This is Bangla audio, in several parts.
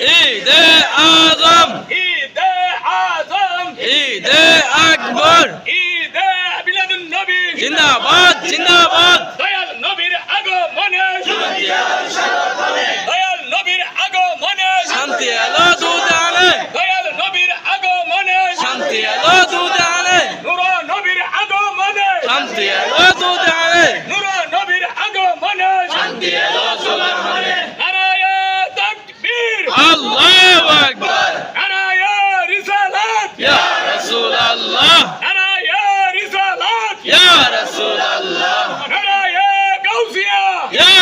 ঈদে আজম। ঈদে আজম। ঈদে আকবর। ঈদে মিলাদুন নবী। জিন্দাবাদ জিন্দাবাদ। দয়াল নবীর আগমনে। দয়াল নবীর আগমনে। শান্তি এলো দুদানে দয়াল নবীর আগমনে। শান্তি এলো দুদানে নূর নবীর আগমনে। শান্তি এলো দুদানে নূর নবীর আগমনে। শান্তি এলো দুদানে নারায়ে তাকবীর আল্লাহু আকবার নারায়ে রিসালাত ইয়া রাসূলুল্লাহ নারায়ে রিসালাত ইয়া রাসূলুল্লাহ নারায়ে গাউসিয়া ইয়া গাউসুল আজম নারায়ে গাউসিয়া ইয়া গাউসুল আজম দরবারে বারিয়া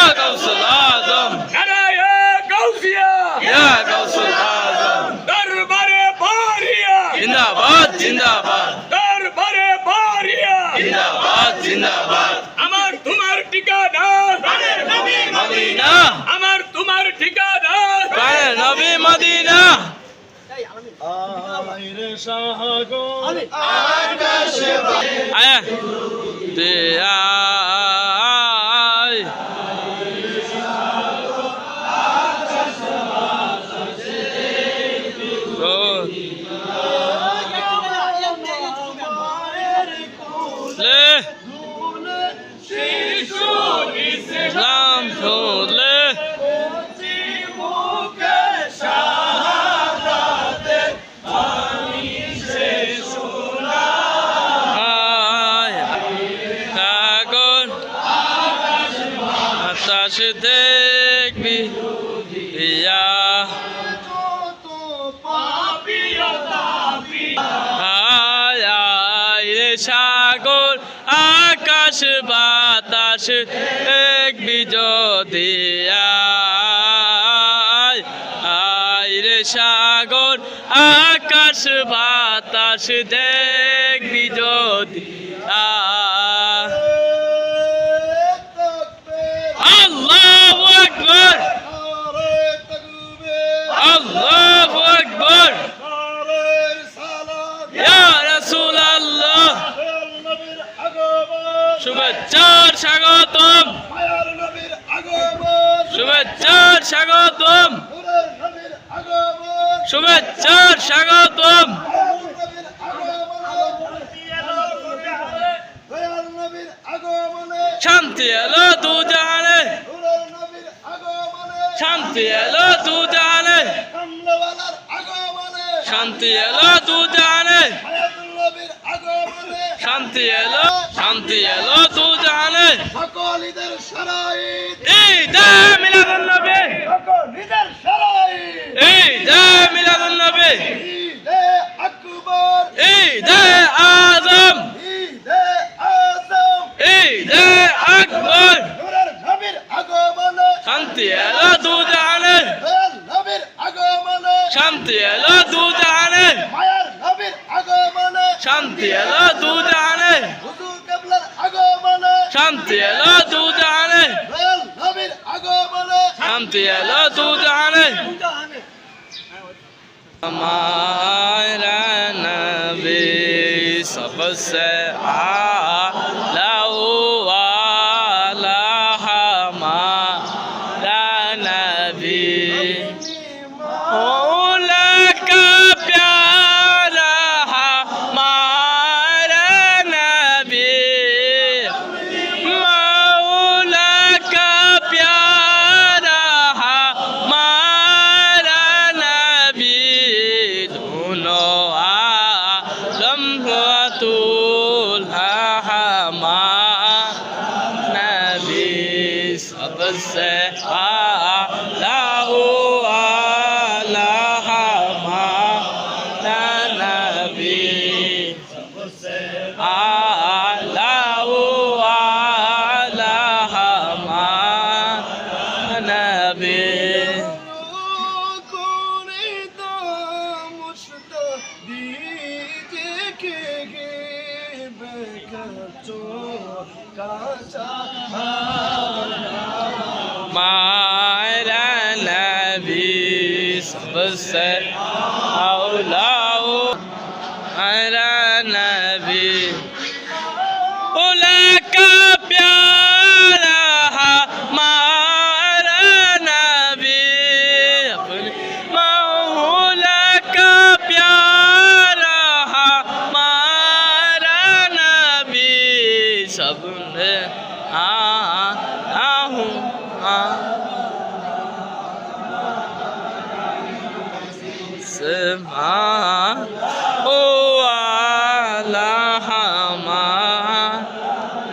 জিন্দাবাদ জিন্দাবাদ দরবারে বারিয়া জিন্দাবাদ জিন্দাবাদ আমার তোমার ঠিকানা প্রাণের নবী মদিনা আমার তোমার ঠিকানা প্রাণের নবী মদিনা আয়া তে আয় লে ইসলাম শুনলে আয় সাগর আকাশ দেখবি ইয়া আকাশ বাতাস এক বিজদিয়া আই আয় রে সাগর আকাশ বাতাস দেখ যদি শুভেচ্ছার স্বাগতম। শুভেচ্ছার স্বাগতম। শুভেচ্ছার স্বাগতম। শান্তি এলো দু জাহানে। শান্তি এলো দু জাহানে। শান্তি এলো দু জাহানে। শান্তি এলো شمتي لا دود عليه. شمتي لا دود عليه. हमारा नबी सबसे आला वाला हमारा नबी ओ Samhatu نبی سب سے اولا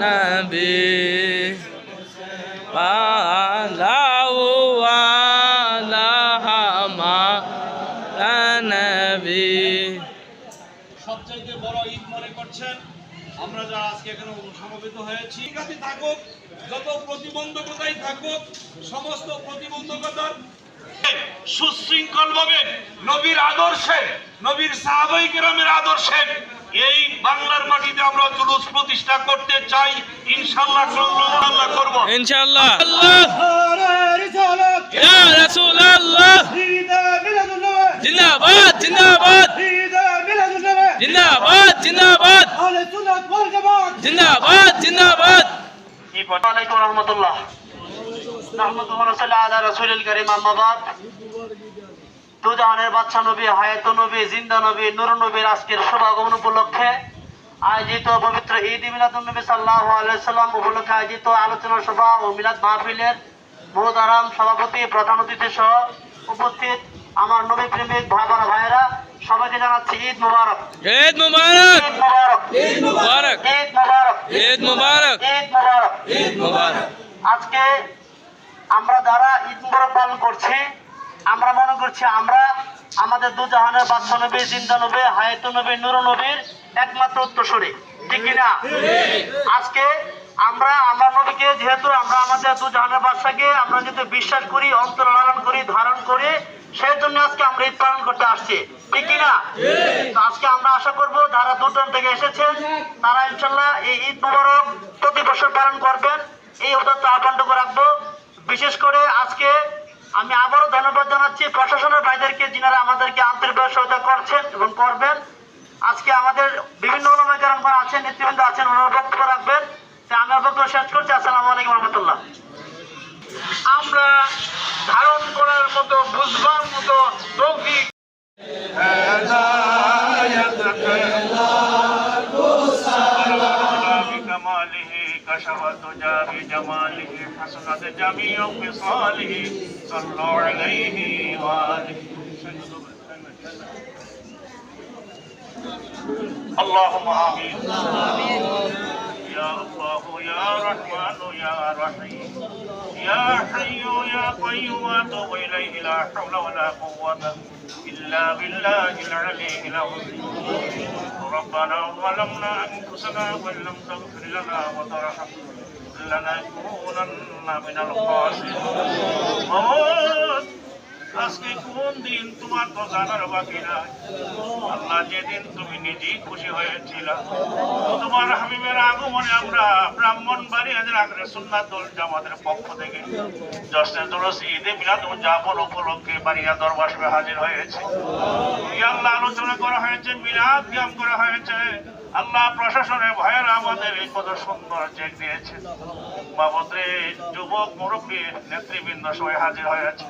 নবী। পালাও আলাহামা নবী সবচাইতে বড় ঈদ মনে করছেন আমরা যারা আজকে এখানে সমবেত হয়েছি। ঠিকাতে থাকুক, যত প্রতিবন্ধকতাই থাকুক, সমস্ত প্রতিবন্ধকতার সুশৃঙ্খল ভাবে নবীর আদর্শে, নবীর সাহাবাই কেরামের আদর্শে এই বাংলার মাটিতে আমরা জুলুস প্রতিষ্ঠা করতে চাই ইনশাল্লাহ আল্লাহ করব। ইনশাআল্লাহ আল্লাহ ইয়া রাসূলুল্লাহ। জিন্দাবাদ জিন্দাবাদ। জিন্দাবাদ জিন্দাবাদ। জিন্দাবাদ জিন্দাবাদ। আলাইকুম রহমতুল্লাহ। আলা রসুল করিম আহমাবাদ দুজাহানের বাচ্চা নবী হায়াত নবী জিন্দা নবী নুর নবীর আজকের শুভাগমন উপলক্ষে আয়োজিত পবিত্র ঈদ মিলাদুলনবী সাল্লাহ আলাইসাল্লাম উপলক্ষে আয়োজিত আলোচনা সভা ও মিলাদ মাহফিলের মহদারাম সভাপতি প্রধান অতিথি সহ উপস্থিত আমার নবী প্রেমিক ভাবার ভাইয়েরা সবাইকে জানাচ্ছি ঈদ মুবারক। ঈদ মুবারক। ঈদ মুবারক। ঈদ মুবারক। ঈদ মুবারক। ঈদ মুবারক। ঈদ মুবারক। আজকে আমরা যারা ঈদ মুবারক পালন করছি আমরা মনে করছি আমরা আমাদের দু জাহানের বাদশা নবী, জিন্দা নবী হায়াত নবী নুর নবীর একমাত্র উত্তরসূরি। ঠিক কিনা? আজকে আমরা আমরা নবীকে যেহেতু আমরা আমাদের দু জাহানের বাদশাকে আমরা যেহেতু বিশ্বাস করি, অন্তর লালন করি, ধারণ করি, সেই জন্য আজকে আমরা ঈদ পালন করতে আসছি। ঠিক কিনা? আজকে আমরা আশা করব যারা দূর থেকে এসেছেন, তারা ইনশাল্লাহ এই ঈদ মুবারক প্রতি বছর পালন করবেন। এই উদাত্ত আহ্বানটুকু রাখব। বিশেষ করে আজকে আমি আবারও ধন্যবাদ জানাচ্ছি প্রশাসনের ভাইদেরকে যিনারা আমাদেরকে আন্তরিকভাবে সহায়তা করছেন এবং করবেন। আজকে আমাদের বিভিন্ন অনুমাকারণ আছেন, নেতৃবৃন্দ আছেন, ওনারা বক্তব্য রাখবেন। আমি বক্তব্য শেষ করছি। আসসালামু আলাইকুম রহমতুল্লাহ। আমরা ধারণ করার মতো, বুঝবার মতো بجماله حسنت جميع خصاله صلوا عليه وآله. اللهم آمين. يا الله يا رحمن يا رحيم. يا حي يا قيوم أتوب إليه لا حول ولا قوة إلا بالله العلي العظيم. ربنا ظلمنا أنفسنا وإن لم تغفر لنا وترحمنا. لنكونن من الخاسرين موت আজকে কোন দিন তোমার তো জানার বাকি নাই আল্লাহ যেদিন তুমি নিজেই খুশি হয়েছিল তোমার হাবিবের আগমনে আমরা ব্রাহ্মণ বাড়ি হাজার আগরে সুন্নাতুল জামাতের পক্ষ থেকে জশ্নে জলস ঈদে মিলাদ উদযাপন উপলক্ষে বাড়িয়া দরবার সভায় হাজির হয়েছে এই আল্লাহ আলোচনা করা হয়েছে মিলাদ ব্যায়াম করা হয়েছে আল্লাহ প্রশাসনের ভয়ের আমাদের এই কত সুন্দর চেক দিয়েছে বাবদরে যুবক মুরব্বী নেতৃবৃন্দ সবাই হাজির হয়েছে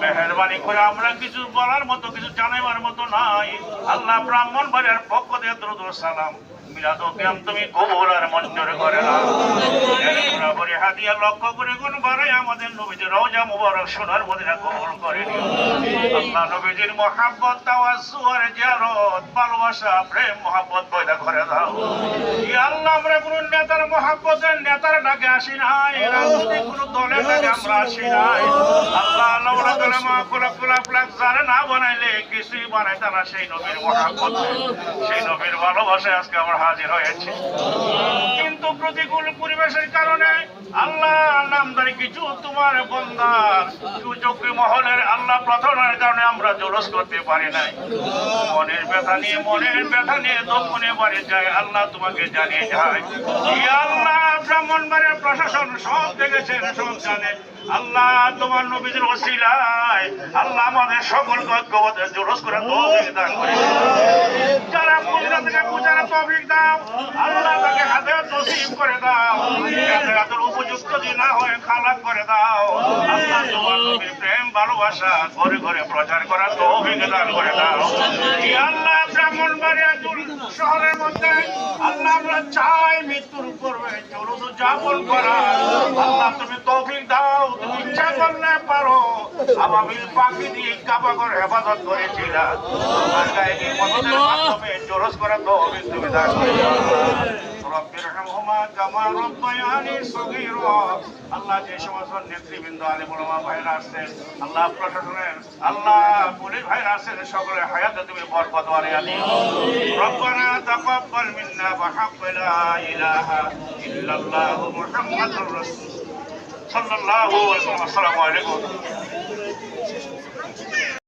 মেহরবানি করে আমরা কিছু বলার মতো, কিছু জানাইবার মতো নাই। আল্লাহ ব্রাহ্মণ বাড়ির পক্ষ দিয়ে দ্রুত সালাম। নবীদের আল্লাহ নবীজির মহাব্বত তাওয়াজ্জু ইয়া নেতার মহাব্বতের নেতার ডাকে আসি নাই না বানাইলে কিছুই বানাইতে না সেই নবীর মহাব্বত সেই নবীর ভালোবাসায় আজকে আমরা হাজির হয়েছি। কিন্তু প্রতিকূল পরিবেশের কারণে আল্লাহ নামদারি কিছু তোমার বন্দার সুযোগ্য মহলের আল্লাহ প্রার্থনার কারণে আমরা জলস করতে পারি নাই। মনের ব্যথা নিয়ে, মনের ব্যথা নিয়ে দক্ষিণে বাড়ি যায়, আল্লাহ তোমাকে জানিয়ে যায়। আল্লাহ ব্রাহ্মণবাড়ির প্রশাসন সব দেখেছেন, সব জানে। আল্লাহ তোমার নবীদের ওসিলায় আল্লাহ আমাদের সকলকে ঐক্যবদ্ধ জলস করে তৌফিক দান করে। যারা পূজা থেকে পূজার দাও, আল্লাহ তাকে হাতে করে দাও। উপযুক্ত যদি না হয়, খালাক করে দাও। আল্লাহ তোমার নবীর প্রেম, ভালোবাসা ঘরে ঘরে প্রচার করা তৌফিক দান করে দাও। আল্লাহ ব্রাহ্মণ বাড়িয়া শহরের মধ্যে আল্লাহ আমরা চাই মৃত্যুর পূর্বে যাপন করা আল্লাহ তুমি তৌফিক দাও তুমি ইচ্ছা করলে পারো। আবাবিল পাখি দিয়ে কাবাগর হেফাজত করেছিলা। তোমার গায়ে এই মসজিদের মাধ্যমে জোরস করা তো তুমি করে রব্বির রহমা কামা রব্বায়ানি সগীরা। আল্লাহ যে সমস্ত নেতৃবৃন্দ আলিম ওলামা ভাইরা আসছেন আল্লাহ প্রশাসনের, আল্লাহ পুলিশ ভাইরা আসছেন সকলের হায়াতে তুমি বরকত আলি আনি। রব্বানা তাকাব্বাল মিন্না বিহাক্কি লা ইলাহা ইল্লাল্লাহু মুহাম্মাদুর রাসূল। সাল্লাল্লাহু আলাইহি ওয়া সাল্লাম। আসসালামু আলাইকুম